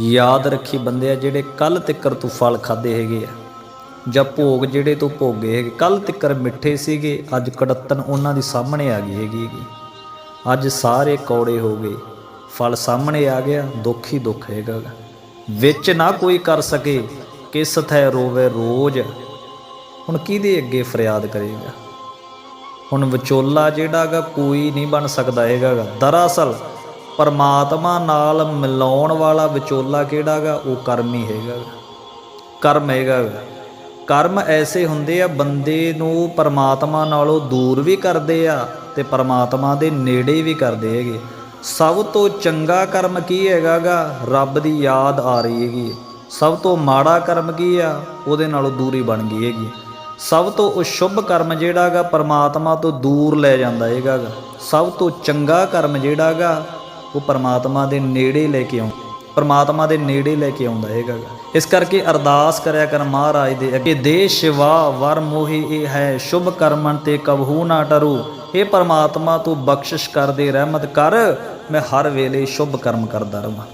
ਯਾਦ ਰੱਖੀ ਬੰਦੇ ਆ ਜਿਹੜੇ ਕੱਲ ਤਿੱਕਰ ਤੂੰ ਫਲ ਖਾਦੇ ਹੈਗੇ ਆ, ਜਾਂ ਭੋਗ ਜਿਹੜੇ ਤੂੰ ਭੋਗੇ ਹੈਗੇ ਕੱਲ ਤਿੱਕਰ ਮਿੱਠੇ ਸੀਗੇ, ਅੱਜ ਕੜੱਤਨ ਉਹਨਾਂ ਦੀ ਸਾਹਮਣੇ ਆ ਗਈ ਹੈਗੀ ਹੈਗੀ ਅੱਜ ਸਾਰੇ ਕੌੜੇ ਹੋ ਗਏ, ਫਲ ਸਾਹਮਣੇ ਆ ਗਿਆ, ਦੁੱਖ ਹੀ ਦੁੱਖ ਹੈਗਾ ਗਾ। ਵਿੱਚ ਨਾ ਕੋਈ ਕਰ ਸਕੇ, ਕਿਸ ਥੈ ਰੋਵੇ ਰੋਜ਼ ਹੁਣ ਕਿਹਦੇ ਅੱਗੇ ਫਰਿਆਦ ਕਰੇਗਾ ਹੁਣ ਵਿਚੋਲਾ ਜਿਹੜਾਗਾ ਕੋਈ ਨਹੀਂ ਬਣ ਸਕਦਾ ਹੈਗਾ ਗਾ। ਦਰਅਸਲ ਪਰਮਾਤਮਾ ਨਾਲ ਮਿਲਾਉਣ ਵਾਲਾ ਵਿਚੋਲਾ ਕਿਹੜਾਗਾ? ਉਹ ਕਰਮ ਹੀ ਹੈਗਾ ਗਾ। ਕਰਮ ਹੈਗਾ ਗਾ। ਕਰਮ ਐਸੇ ਹੁੰਦੇ ਆ, ਬੰਦੇ ਨੂੰ ਪਰਮਾਤਮਾ ਨਾਲੋਂ ਦੂਰ ਵੀ ਕਰਦੇ ਆ ਤੇ ਪਰਮਾਤਮਾ ਦੇ ਨੇੜੇ ਵੀ ਕਰਦੇ ਹੈਗੇ। ਸਭ ਤੋਂ ਚੰਗਾ ਕਰਮ ਕੀ ਹੈਗਾਗਾ ਰੱਬ ਦੀ ਯਾਦ ਆ ਰਹੀ ਹੈਗੀ। ਸਭ ਤੋਂ ਮਾੜਾ ਕਰਮ ਕੀ ਆ? ਉਹਦੇ ਨਾਲੋਂ ਦੂਰੀ ਬਣ ਗਈ ਹੈਗੀ। ਸਭ ਤੋਂ ਉਹ ਸ਼ੁਭ ਕਰਮ ਜਿਹੜਾਗਾ ਪਰਮਾਤਮਾ ਤੋਂ ਦੂਰ ਲੈ ਜਾਂਦਾ ਹੈਗਾਗਾ ਸਭ ਤੋਂ ਚੰਗਾ ਕਰਮ ਜਿਹੜਾਗਾ ਉਹ ਪਰਮਾਤਮਾ ਦੇ ਨੇੜੇ ਲੈ ਕੇ ਆਉਂ ਪਰਮਾਤਮਾ ਦੇ ਨੇੜੇ ਲੈ ਕੇ ਆਉਂਦਾ ਹੈਗਾ ਗਾ। ਇਸ ਕਰਕੇ ਅਰਦਾਸ ਕਰਿਆ ਕਰ ਮਹਾਰਾਜ ਦੇ ਅੱਗੇ, ਦੇ ਸ਼ਿਵਾ ਵਰ ਮੋਹੀ ਇਹ ਹੈ, ਸ਼ੁਭ ਕਰਮਨ ਤੇ ਕਬਹੂ ਨਾ ਟਰੂ। ਇਹ ਪਰਮਾਤਮਾ ਤੂੰ ਬਖਸ਼ਿਸ਼ ਕਰ ਦੇ ਰਹਿਮਤ ਕਰ, ਮੈਂ ਹਰ ਵੇਲੇ ਸ਼ੁਭ ਕਰਮ ਕਰਦਾ ਰਵਾਂ।